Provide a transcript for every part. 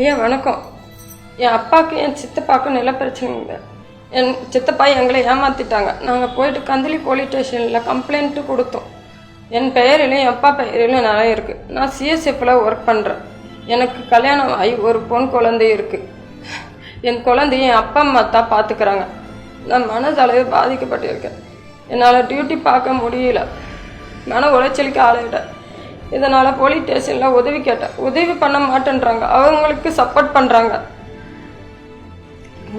ஐயா வணக்கம். என் அப்பாவுக்கு என் சித்தப்பாவுக்கும் நில பிரச்சனைங்க. என் சித்தப்பா எங்களை ஏமாத்திட்டாங்க. நாங்கள் போயிட்டு கந்தளி போலீஸ் ஸ்டேஷனில் கம்ப்ளைண்ட்டு கொடுத்தோம். என் பெயரிலும் என் அப்பா பெயரிலும் நிறைய இருக்குது நான் சிஎஸ்எஃப்பில் ஒர்க் பண்ணுறேன் எனக்கு கல்யாணம் ஆகி ஒரு பொன் குழந்தை இருக்குது என் குழந்தைய என் அப்பா அம்மா தான் பார்த்துக்கிறாங்க நான் மனதளவு பாதிக்கப்பட்டிருக்கேன். என்னால் டியூட்டி பார்க்க முடியல. மன உளைச்சலுக்கு ஆளாயிட்டேன். இதனால் போலீஸ் ஸ்டேஷனில் உதவி கேட்டேன் உதவி பண்ண மாட்டேன்றாங்க. அவங்களுக்கு சப்போர்ட் பண்ணுறாங்க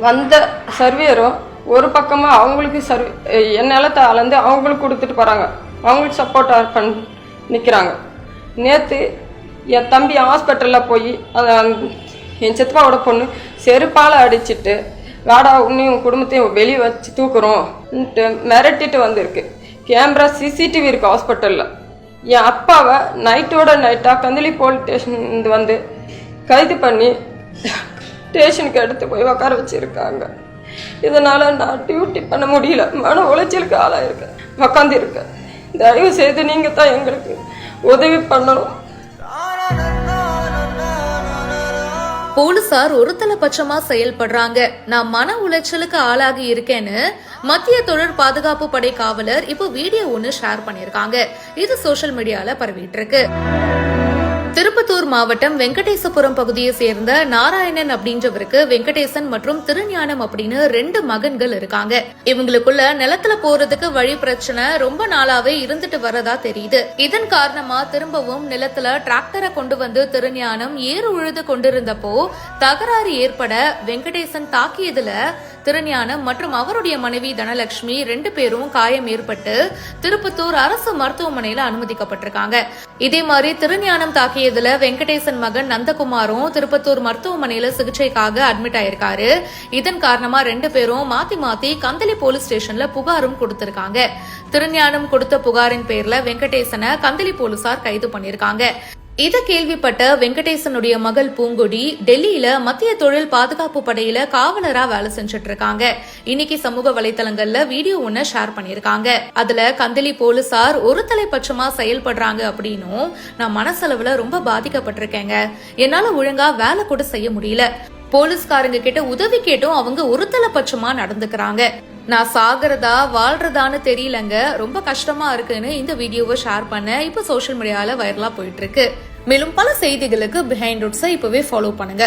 வந்த சர்வேரும் ஒரு பக்கமாக அவங்களுக்கு சர்வே என் நிலத்தை அளந்து அவங்களுக்கு கொடுத்துட்டு போகிறாங்க அவங்களுக்கு சப்போர்ட்டாக பண் நிற்கிறாங்க நேற்று என் தம்பி ஹாஸ்பிட்டலில் போய் அதை என் சித்தப்பாவோட பொண்ணு செருப்பால் அடிச்சிட்டு வாடா உன்னையும் குடும்பத்தையும் வெளியே வச்சு தூக்குறோம்ன்ட்டு மிரட்டிட்டு வந்திருக்கு. கேமரா சிசிடிவி இருக்குது ஹாஸ்பிட்டலில் என் அப்பாவை நைட்டோட நைட்டாக கந்தளி போலீஸ் ஸ்டேஷன் வந்து கைது பண்ணி ஸ்டேஷனுக்கு எடுத்து போய் உட்கார வச்சுருக்காங்க. இதனால் நான் டியூட்டி பண்ண முடியல. மன உளைச்சலுக்கு ஆளாயிருக்கேன். உக்காந்துருக்கேன். தயவு செய்து நீங்கள் தான் எங்களுக்கு உதவி பண்ணணும். போலீசார் ஒருதலைபட்சமா செயல்படுறாங்க. நான் மன உளைச்சலுக்கு ஆளாகி இருக்கேன்னு மத்திய தொழில் பாதுகாப்பு படை காவலர் இப்போ வீடியோ ஒன்னு ஷேர் பண்ணிருக்காங்க இது சோஷியல் மீடியால பரவிட்டு இருக்கு. திருப்பத்தூர் மாவட்டம் வெங்கடேசபுரம் பகுதியை சேர்ந்த நாராயணன் அப்படின்றவருக்கு வெங்கடேசன் மற்றும் திருஞானம் அப்படின்னு ரெண்டு மகன்கள் இருக்காங்க. இவங்களுக்குள்ள நிலத்துல போறதுக்கு வழி பிரச்சனை ரொம்ப நாளாவே இருந்துட்டு வரதா தெரியுது. இதன் காரணமா திரும்பவும் நிலத்துல டிராக்டரை கொண்டு வந்து திருஞானம் ஏறு உழுது கொண்டிருந்தப்போ தகராறு ஏற்பட வெங்கடேசன் தாக்கியதுல திருஞானம் மற்றும் அவருடைய மனைவி தனலட்சுமி ரெண்டு பேரும் காயம் ஏற்பட்டு திருப்பத்தூர் அரசு மருத்துவமனையில அனுமதிக்கப்பட்டிருக்காங்க. இதே மாதிரி திருஞானம் தாக்கியதுல வெங்கடேசன் மகன் நந்தகுமாரும் திருப்பத்தூர் மருத்துவமனையில சிகிச்சைக்காக அட்மிட் ஆயிருக்காரு. இதன் காரணமா ரெண்டு பேரும் மாத்தி மாத்தி கந்தளி போலீஸ் ஸ்டேஷன்ல புகாரும் கொடுத்திருக்காங்க. திருஞானம் கொடுத்த புகாரின் பேர்ல வெங்கடேசனை கந்தளி போலீசார் கைது பண்ணிருக்காங்க இதை கேள்விப்பட்ட வெங்கடேசனுடைய மகள் பூங்கொடி டெல்லியில மத்திய தொழில் பாதுகாப்பு படையில காவலரா வேலை செஞ்சுட்டு இருக்காங்க. இன்னைக்கு சமூக வலைதளங்கள்ல வீடியோ ஒன்ன ஷேர் பண்ணிருக்காங்க அதுல கந்தளி போலீசார் ஒரு தலைப்பட்சமா செயல்படுறாங்க அப்படின்னும் நான் மனசளவுல ரொம்ப பாதிக்கப்பட்டிருக்கேங்க. என்னால ஒழுங்கா வேலை கூட செய்ய முடியல. போலீஸ்காரங்க கிட்ட உதவி கேட்டும் அவங்க ஒரு நடந்துக்கிறாங்க. நான் சாகிறதா வாழ்றதான்னு தெரியலங்க. ரொம்ப கஷ்டமா இருக்குன்னு இந்த வீடியோவை ஷேர் பண்ண இப்போ சோஷியல் மீடியால வைரலா போயிட்டு இருக்கு. மேலும் பல செய்திகளுக்கு பிஹைண்ட் ரூட்ஸை இப்பவே ஃபாலோ பண்ணுங்க.